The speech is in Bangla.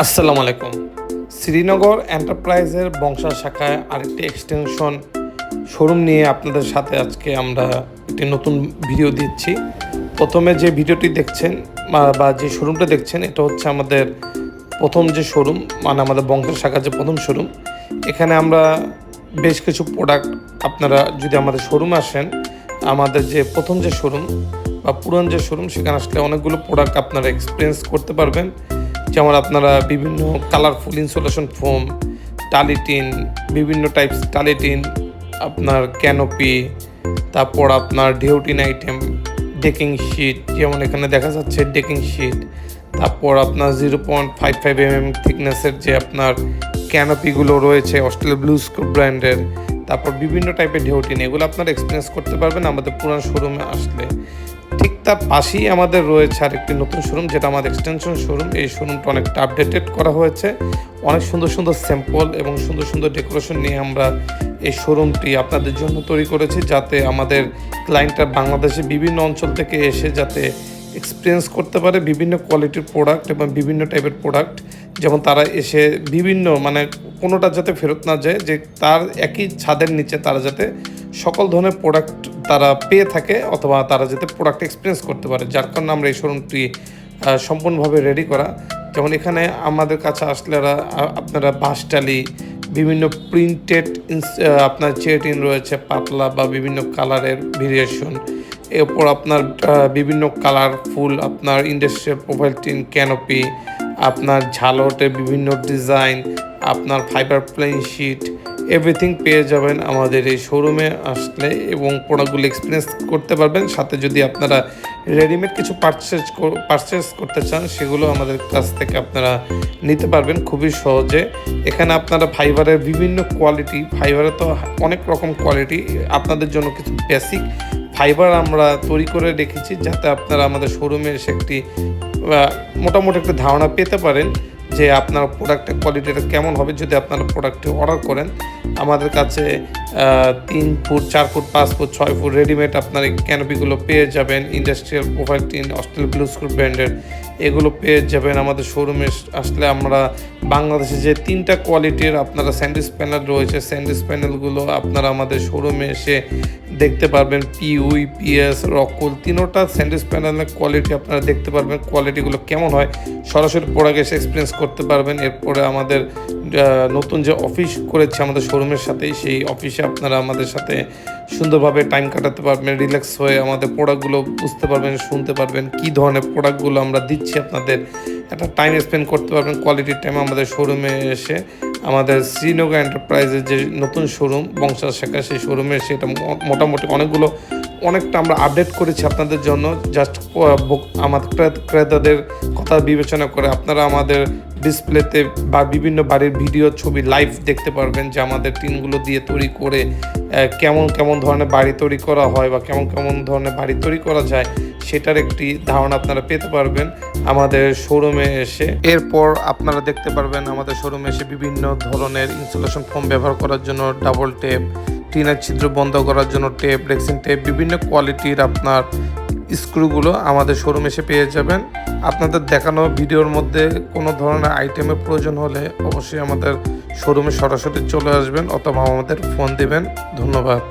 আসসালামু আলাইকুম। শ্রীনগর এন্টারপ্রাইজের বংশা শাখায় আরেকটি এক্সটেনশন শোরুম নিয়ে আপনাদের সাথে আজকে আমরা একটি নতুন ভিডিও দিচ্ছি। প্রথমে যে ভিডিওটি দেখছেন বা- যে শোরুমটা দেখছেন, এটা হচ্ছে আমাদের প্রথম যে শোরুম মানে আমাদের বংশা শাখার যে প্রথম শোরুম। এখানে আমরা বেশ কিছু প্রোডাক্ট আপনারা যদি আমাদের শোরুমে আসেন, আমাদের যে প্রথম যে শোরুম বা পুরান যে শোরুম, সেখানে আসলে অনেকগুলো প্রোডাক্ট আপনারা এক্সপিরিয়েন্স করতে পারবেন। যেমন আপনারা বিভিন্ন কালারফুল ইনসুলেশন ফোম টালিটিন বিভিন্ন টাইপস টালিটিন আপনার ক্যানোপি তারপর আপনার ঢেউটিন আইটেম ডেকিং শিট যেমন এখানে দেখা যাচ্ছে ডেকিং শিট তারপর আপনার zero point five five M M থিকনেসের যে আপনার ক্যানোপিগুলো রয়েছে অস্ট্রেলিয়া ব্লু স্কুপ ব্র্যান্ডের তারপর বিভিন্ন টাইপের ঢেউটিন এগুলো আপনারা এক্সপিরিয়েন্স করতে পারবেন আমাদের পুরান শোরুমে আসলে। তার পাশেই আমাদের রয়েছে আরেকটি নতুন শোরুম যেটা আমাদের এক্সটেনশন শোরুম এই শোরুমটা অনেকটা আপডেটেড করা হয়েছে। অনেক সুন্দর সুন্দর স্যাম্পল এবং সুন্দর সুন্দর ডেকোরেশন নিয়ে আমরা এই শোরুমটি আপনাদের জন্য তৈরি করেছি, যাতে আমাদের ক্লায়েন্টরা বাংলাদেশে বিভিন্ন অঞ্চল থেকে এসে যাতে এক্সপিরিয়েন্স করতে পারে বিভিন্ন কোয়ালিটির প্রোডাক্ট এবং বিভিন্ন টাইপের প্রোডাক্ট যেমন তারা এসে বিভিন্ন মানে কোনোটা যাতে ফেরত না যায়, যে তার একই ছাদের নিচে তারা যাতে সকল ধরনের প্রোডাক্ট তারা পেয়ে থাকে অথবা তারা যাতে প্রোডাক্ট এক্সপিরিয়েন্স করতে পারে। যার কারণে আমরা এই শোরুমটি সম্পূর্ণভাবে রেডি করা। যেমন এখানে আমাদের কাছে আসলে আপনারা বাঁশটালি বিভিন্ন প্রিন্টেড আপনার চেটিন রয়েছে পাতলা বা বিভিন্ন কালারের ভেরিয়েশন এরপর আপনার বিভিন্ন কালারফুল আপনার ইন্ডাস্ট্রিয়াল প্রোফাইল টিন ক্যানোপি আপনার ঝালটে বিভিন্ন ডিজাইন আপনার ফাইবার প্লেন শিট এভরিথিং পেয়ে যাবেন আমাদের এই শোরুমে আসলে এবং প্রোডাক্টগুলো এক্সপিরিয়েন্স করতে পারবেন। সাথে যদি আপনারা রেডিমেড কিছু পারচেজ পারচেস করতে চান, সেগুলো আমাদের কাছ থেকে আপনারা নিতে পারবেন খুবই সহজে। এখানে আপনারা ফাইবারের বিভিন্ন কোয়ালিটি ফাইবারে তো অনেক রকম কোয়ালিটি আপনাদের জন্য কিছু বেসিক ফাইবার আমরা তৈরি করে রেখেছি যাতে আপনারা আমাদের শোরুমে এসে একটি মোটামুটি একটা ধারণা পেতে পারেন যে আপনার প্রোডাক্টের কোয়ালিটিটা কেমন হবে যদি আপনারা প্রোডাক্টটি অর্ডার করেন। আমাদের কাছে তিন ফুট, চার ফুট, পাঁচ ফুট, ছয় ফুট রেডিমেড আপনার এই ক্যানোপিগুলো পেয়ে যাবেন। Industrial profile tin Austral BlueScope ব্র্যান্ডের এগুলো পেয়ে যাবেন আমাদের শোরুমে আসলে আমরা বাংলাদেশে যে তিনটা কোয়ালিটির আপনারা স্যান্ডিস প্যানেল রয়েছে স্যান্ডিস প্যানেলগুলো আপনারা আমাদের শোরুমে এসে দেখতে পারবেন। পিউই পিএস রকুল তিনোটা স্যান্ডিস প্যানেলের কোয়ালিটি আপনারা দেখতে পারবেন। কোয়ালিটিগুলো কেমন হয়, সরাসরি প্রোডাক্ট এসে এক্সপিরিয়েন্স করতে পারবেন। এরপরে আমাদের নতুন যে অফিস করেছে আমাদের শোরুমের সাথেই সেই অফিসে আপনারা আমাদের সাথে সুন্দরভাবে টাইম কাটাতে পারবেন রিল্যাক্স হয়ে আমাদের প্রোডাক্টগুলো বুঝতে পারবেন, শুনতে পারবেন, কি ধরনের প্রোডাক্টগুলো আমরা দিচ্ছি আপনাদের। একটা টাইম স্পেন্ড করতে পারবেন কোয়ালিটি টাইম আমাদের শোরুমে এসে। আমাদের শ্রীনগর এন্টারপ্রাইজের যে নতুন শোরুম বংশা শাখা সেই শোরুমে এসে এটা মোটামুটি অনেকগুলো অনেকটা আমরা আপডেট করেছি আপনাদের জন্য। জাস্ট আমাদের ক্রে- ক্রেতাদের কথা বিবেচনা করে আপনারা আমাদের ডিসপ্লেতে বা বিভিন্ন বাড়ির ভিডিও ছবি লাইভ দেখতে পারবেন যে আমাদের টিনগুলো দিয়ে তৈরি করে কেমন কেমন ধরনের বাড়ি তৈরি করা হয় বা কেমন কেমন ধরনের বাড়ি তৈরি করা যায়, সেটার একটি ধারণা আপনারা পেতে পারবেন আমাদের শোরুমে এসে। এরপর আপনারা দেখতে পারবেন আমাদের শোরুমে এসে বিভিন্ন ধরনের ইনসুলেশন ফোম ব্যবহার করার জন্য ডাবল টেপ টিনের ছিদ্র বন্ধ করার জন্য টেপ রেক্সিন টেপ, বিভিন্ন কোয়ালিটির আপনার স্ক্রুগুলো আমাদের শোরুম এসে পেয়ে যাবেন। আপনাদের দেখানো ভিডিওর মধ্যে কোনো ধরনের আইটেমের প্রয়োজন হলে অবশ্যই আমাদের শোরুমে সরাসরি চলে আসবেন অথবা আমাদের ফোন দেবেন। ধন্যবাদ।